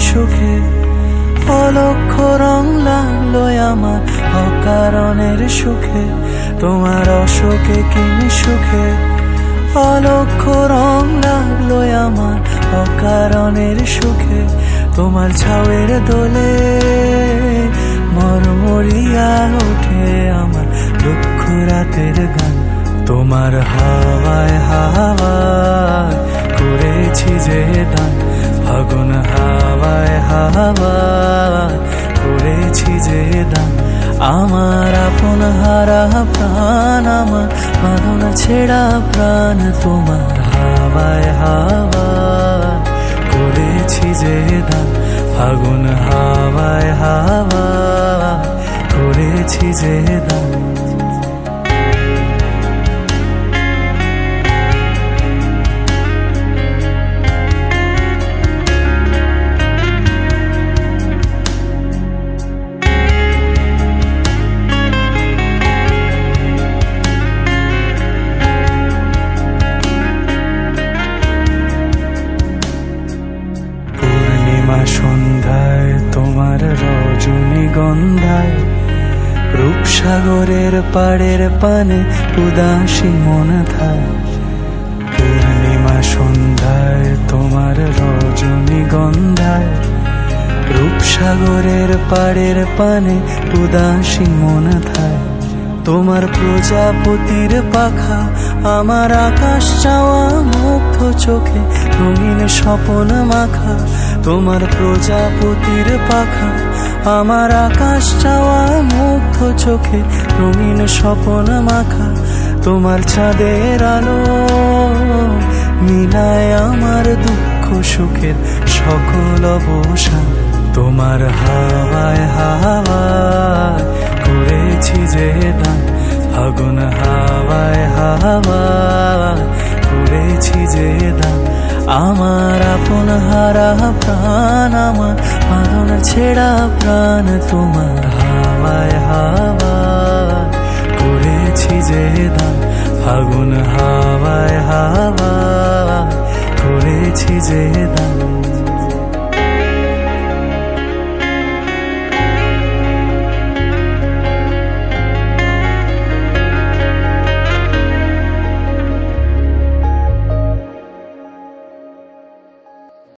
সুখে, অলক্ষ রং লাগল আমার অকারণের সুখে। তোমার অসুখে কিনি সুখে, অলক্ষ রং লাগল আমার অকারণের সুখে। তোমার ছাউয়ের দোলে মরমরিয়া ওঠে আমার দুঃখ রাতের গান। তোমার হাওয়ায় হাওয়ায় করেছি যে দান। ফাগুন হাওয়ায় হাওয়ায় করেছি যে দান। আমার আপন হারা প্রাণ, আমার বাঁধনা ছেড়া প্রাণ তোমার হাওয়ায় হাওয়ায় করেছি যে দান। ফাগুন হাওয়ায় হাওয়ায় করেছি যে দান। গন্ধায় রূপসাগরের পাড়ের পানে উদাসী মন থায় পূর্ণিমা সন্ধ্যায় তোমার রজনী গন্ধায়, রূপসাগরের পাড়ের পানে উদাসী মন থায় তোমার প্রজাপতির পাখা, আমার আকাশ চাওয়া মুগ্ধ চোখে, রঙিন স্বপন মাখা। তোমার প্রজাপতির পাখা, আমার আকাশ চাওয়া মুগ্ধ চোখে, রঙিন স্বপন মাখা। তোমার চাঁদের আলো মিলায় আমার দুঃখ সুখের সকল অবসান। তোমার হাওয়ায় হাওয়ায় করেছি যে দান, ফাগুন হাওয়ায় হাওয়ায় করেছি যে দান, আমার আপন হারা প্রাণ, আমার পালন ছেড়া প্রাণ তোমার হাওয়ায় হাওয়ায় করেছি যে দান, ফাগুন হাওয়ায় হাওয়ায় করেছি যে দান